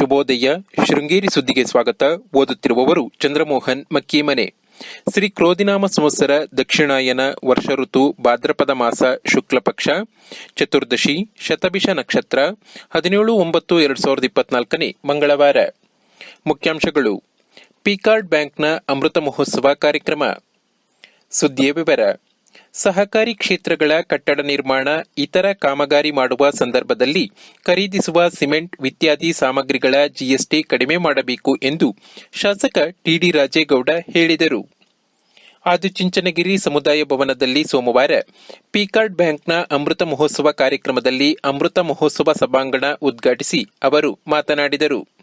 ಶುಭೋದಯ. ಶೃಂಗೇರಿ ಸುದ್ದಿಗೆ ಸ್ವಾಗತ. ಓದುತ್ತಿರುವವರು ಚಂದ್ರಮೋಹನ್ ಮಕ್ಕೀಮನೆ. ಶ್ರೀ ಕ್ರೋಧಿನಾಮ ಸಂವತ್ಸರ ದಕ್ಷಿಣಾಯನ ವರ್ಷ ಋತು ಭಾದ್ರಪದ ಮಾಸ ಶುಕ್ಲಪಕ್ಷ. ಚತುರ್ದಶಿ ಶತಭಿಷ ನಕ್ಷತ್ರ ಹದಿನೇಳು ಒಂಬತ್ತು ಎರಡು ಸಾವಿರದ ಇಪ್ಪತ್ನಾಲ್ಕನೇ ಮಂಗಳವಾರ. ಮುಖ್ಯಾಂಶಗಳು. ಪಿಕಾರ್ಡ್ ಬ್ಯಾಂಕ್ನ ಅಮೃತ ಮಹೋತ್ಸವ ಕಾರ್ಯಕ್ರಮ. ಸುದ್ದಿಯ ವಿವರ. ಸಹಕಾರಿ ಕ್ಷೇತ್ರಗಳ ಕಟ್ಟಡ ನಿರ್ಮಾಣ, ಇತರ ಕಾಮಗಾರಿ ಮಾಡುವ ಸಂದರ್ಭದಲ್ಲಿ ಖರೀದಿಸುವ ಸಿಮೆಂಟ್, ಇತ್ಯಾದಿ ಸಾಮಗ್ರಿಗಳ ಜಿಎಸ್ಟಿ ಕಡಿಮೆ ಮಾಡಬೇಕು ಎಂದು ಶಾಸಕ ಟಿಡಿ ರಾಜೇಗೌಡ ಹೇಳಿದರು. ಆದಿಚುಂಚನಗಿರಿ ಸಮುದಾಯ ಭವನದಲ್ಲಿ ಸೋಮವಾರ ಪಿಕಾರ್ಡ್ ಬ್ಯಾಂಕ್ನ ಅಮೃತ ಮಹೋತ್ಸವ ಕಾರ್ಯಕ್ರಮದಲ್ಲಿ ಅಮೃತ ಮಹೋತ್ಸವ ಸಭಾಂಗಣ ಉದ್ಘಾಟಿಸಿ ಅವರು ಮಾತನಾಡಿದರು.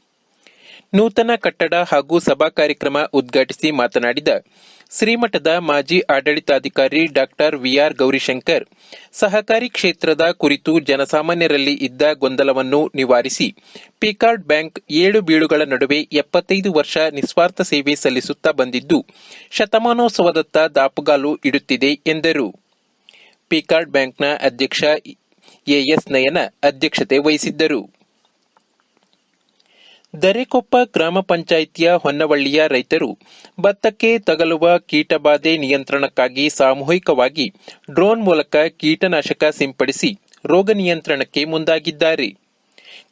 ನೂತನ ಕಟ್ಟಡ ಹಾಗೂ ಸಭಾ ಕಾರ್ಯಕ್ರಮ ಉದ್ಘಾಟಿಸಿ ಮಾತನಾಡಿದ ಶ್ರೀಮಠದ ಮಾಜಿ ಆಡಳಿತಾಧಿಕಾರಿ ಡಾಕ್ಟರ್ ವಿಆರ್ ಗೌರಿಶಂಕರ್, ಸಹಕಾರಿ ಕ್ಷೇತ್ರದ ಕುರಿತು ಜನಸಾಮಾನ್ಯರಲ್ಲಿ ಇದ್ದ ಗೊಂದಲವನ್ನು ನಿವಾರಿಸಿ ಪಿಕಾರ್ಡ್ ಬ್ಯಾಂಕ್ ಏಳು ಬೀಳುಗಳ ನಡುವೆ ಎಪ್ಪತ್ತೈದು ವರ್ಷ ನಿಸ್ವಾರ್ಥ ಸೇವೆ ಸಲ್ಲಿಸುತ್ತಾ ಬಂದಿದ್ದು, ಶತಮಾನೋತ್ಸವದತ್ತ ದಾಪುಗಾಲು ಇಡುತ್ತಿದೆ ಎಂದರು. ಪಿಕಾರ್ಡ್ ಬ್ಯಾಂಕ್ನ ಅಧ್ಯಕ್ಷ ಎಎಸ್ ನಯನ ಅಧ್ಯಕ್ಷತೆ ವಹಿಸಿದ್ದರು. ದರೆಕೊಪ್ಪ ಗ್ರಾಮ ಪಂಚಾಯಿತಿಯ ಹೊನ್ನವಳ್ಳಿಯ ರೈತರು ಭತ್ತಕ್ಕೆ ತಗಲುವ ಕೀಟಬಾಧೆ ನಿಯಂತ್ರಣಕ್ಕಾಗಿ ಸಾಮೂಹಿಕವಾಗಿ ಡ್ರೋನ್ ಮೂಲಕ ಕೀಟನಾಶಕ ಸಿಂಪಡಿಸಿ ರೋಗ ನಿಯಂತ್ರಣಕ್ಕೆ ಮುಂದಾಗಿದ್ದಾರೆ.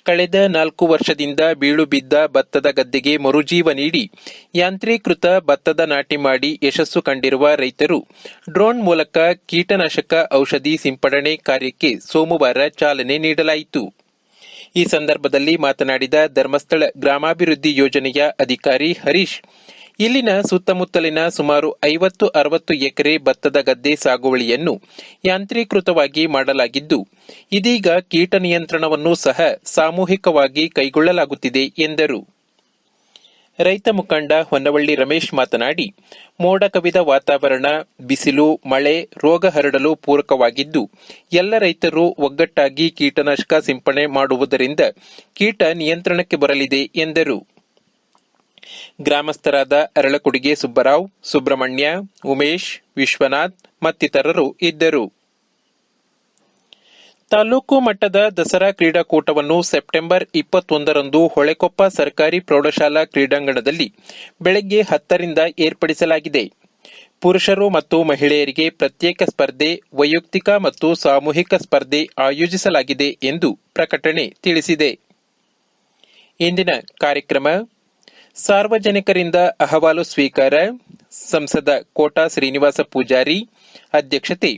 ಕಳೆದ ನಾಲ್ಕು ವರ್ಷದಿಂದ ಬೀಳು ಬಿದ್ದ ಭತ್ತದ ಗದ್ದೆಗೆ ಮರುಜೀವ ನೀಡಿ ಯಾಂತ್ರೀಕೃತ ಭತ್ತದ ನಾಟಿ ಮಾಡಿ ಯಶಸ್ಸು ಕಂಡಿರುವ ರೈತರು ಡ್ರೋನ್ ಮೂಲಕ ಕೀಟನಾಶಕ ಔಷಧಿ ಸಿಂಪಡಣೆ ಕಾರ್ಯಕ್ಕೆ ಸೋಮವಾರ ಚಾಲನೆ ನೀಡಲಾಯಿತು. ಈ ಸಂದರ್ಭದಲ್ಲಿ ಮಾತನಾಡಿದ ಧರ್ಮಸ್ಥಳ ಗ್ರಾಮಾಭಿವೃದ್ಧಿ ಯೋಜನೆಯ ಅಧಿಕಾರಿ ಹರೀಶ್, ಇಲ್ಲಿನ ಸುತ್ತಮುತ್ತಲಿನ ಸುಮಾರು ಐವತ್ತು ಅರವತ್ತು ಎಕರೆ ಭತ್ತದ ಗದ್ದೆ ಸಾಗುವಳಿಯನ್ನು ಯಾಂತ್ರೀಕೃತವಾಗಿ ಮಾಡಲಾಗಿದ್ದು, ಇದೀಗ ಕೀಟ ನಿಯಂತ್ರಣವನ್ನು ಸಹ ಸಾಮೂಹಿಕವಾಗಿ ಕೈಗೊಳ್ಳಲಾಗುತ್ತಿದೆ ಎಂದರು. ರೈತ ಮುಖಂಡ ಹೊನ್ನವಳ್ಳಿ ರಮೇಶ್ ಮಾತನಾಡಿ, ಮೋಡ ಕವಿದ ವಾತಾವರಣ, ಬಿಸಿಲು, ಮಳೆ, ರೋಗ ಹರಡಲು ಪೂರಕವಾಗಿದ್ದು, ಎಲ್ಲ ರೈತರು ಒಗ್ಗಟ್ಟಾಗಿ ಕೀಟನಾಶಕ ಸಿಂಪಡಣೆ ಮಾಡುವುದರಿಂದ ಕೀಟ ನಿಯಂತ್ರಣಕ್ಕೆ ಬರಲಿದೆ ಎಂದರು. ಗ್ರಾಮಸ್ಥರಾದ ಅರಳಕುಡಿಗೆ ಸುಬ್ಬರಾವ್, ಸುಬ್ರಹ್ಮಣ್ಯ, ಉಮೇಶ್, ವಿಶ್ವನಾಥ್ ಮತ್ತಿತರರು ಇದ್ದರು. ತಾಲೂಕು ಮಟ್ಟದ ದಸರಾ ಕ್ರೀಡಾಕೂಟವನ್ನು ಸೆಪ್ಟೆಂಬರ್ ಇಪ್ಪತ್ತೊಂದರಂದು ಹೊಳೆಕೊಪ್ಪ ಸರ್ಕಾರಿ ಪ್ರೌಢಶಾಲಾ ಕ್ರೀಡಾಂಗಣದಲ್ಲಿ ಬೆಳಗ್ಗೆ ಹತ್ತರಿಂದ ಏರ್ಪಡಿಸಲಾಗಿದೆ. ಪುರುಷರು ಮತ್ತು ಮಹಿಳೆಯರಿಗೆ ಪ್ರತ್ಯೇಕ ಸ್ಪರ್ಧೆ, ವೈಯಕ್ತಿಕ ಮತ್ತು ಸಾಮೂಹಿಕ ಸ್ಪರ್ಧೆ ಆಯೋಜಿಸಲಾಗಿದೆ ಎಂದು ಪ್ರಕಟಣೆ ತಿಳಿಸಿದೆ. ಇಂದಿನ ಕಾರ್ಯಕ್ರಮ, ಸಾರ್ವಜನಿಕರಿಂದ ಅಹವಾಲು ಸ್ವೀಕಾರ ಸಂಸದ ಕೋಟಾ ಶ್ರೀನಿವಾಸ ಪೂಜಾರಿ ಅಧ್ಯಕ್ಷತೆ,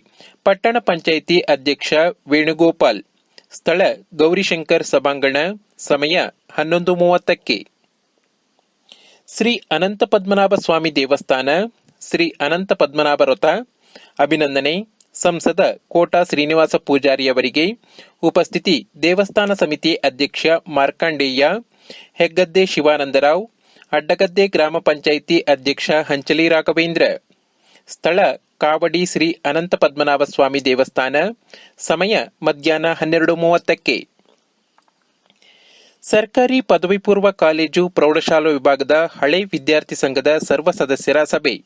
ಪಟ್ಟಣ ಪಂಚಾಯಿತಿ ಅಧ್ಯಕ್ಷ ವೇಣುಗೋಪಾಲ್, ಸ್ಥಳ ಗೌರಿಶಂಕರ್ ಸಭಾಂಗಣ ಸಮಯ ಹನ್ನೊಂದು ಮೂವತ್ತಕ್ಕೆ. ಶ್ರೀ ಅನಂತ ಪದ್ಮನಾಭ ಸ್ವಾಮಿ ದೇವಸ್ಥಾನ, ಶ್ರೀ ಅನಂತ ಪದ್ಮನಾಭ ವ್ರತ ಅಭಿನಂದನೆ ಸಂಸದ ಕೋಟಾ ಶ್ರೀನಿವಾಸ ಪೂಜಾರಿಯವರಿಗೆ ಉಪಸ್ಥಿತಿ ದೇವಸ್ಥಾನ ಸಮಿತಿ ಅಧ್ಯಕ್ಷ ಮಾರ್ಕಾಂಡೇಯ, ಹೆಗ್ಗದ್ದೆ ಶಿವಾನಂದರಾವ್ ಅಡ್ಡಗದ್ದೆ ಗ್ರಾಮ ಪಂಚಾಯಿತಿ ಅಧ್ಯಕ್ಷ ಹಂಚಲಿ ರಾಘವೇಂದ್ರ. ಸ್ಥಳ ಕಾವಡಿ ಶ್ರೀ ಅನಂತ ಪದ್ಮನಾಭ ಸ್ವಾಮಿ ದೇವಸ್ಥಾನ. ಸಮಯ ಮಧ್ಯಾಹ್ನ ಹನ್ನೆರಡು ಮೂವತ್ತಕ್ಕೆ. ಸರ್ಕಾರಿ ಪದವಿ ಪೂರ್ವ ಕಾಲೇಜು ಪ್ರೌಢಶಾಲಾ ವಿಭಾಗದ ಹಳೆ ವಿದ್ಯಾರ್ಥಿ ಸಂಘದ ಸರ್ವ ಸದಸ್ಯರ ಸಭೆ.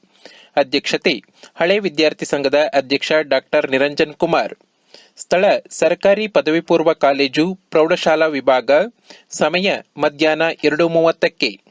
ಅಧ್ಯಕ್ಷತೆ ಹಳೆ ವಿದ್ಯಾರ್ಥಿ ಸಂಘದ ಅಧ್ಯಕ್ಷ ಡಾಕ್ಟರ್ ನಿರಂಜನ್ ಕುಮಾರ್. ಸ್ಥಳ ಸರ್ಕಾರಿ ಪದವಿ ಪೂರ್ವ ಕಾಲೇಜು ಪ್ರೌಢಶಾಲಾ ವಿಭಾಗ. ಸಮಯ ಮಧ್ಯಾಹ್ನ ಎರಡು ಮೂವತ್ತಕ್ಕೆ.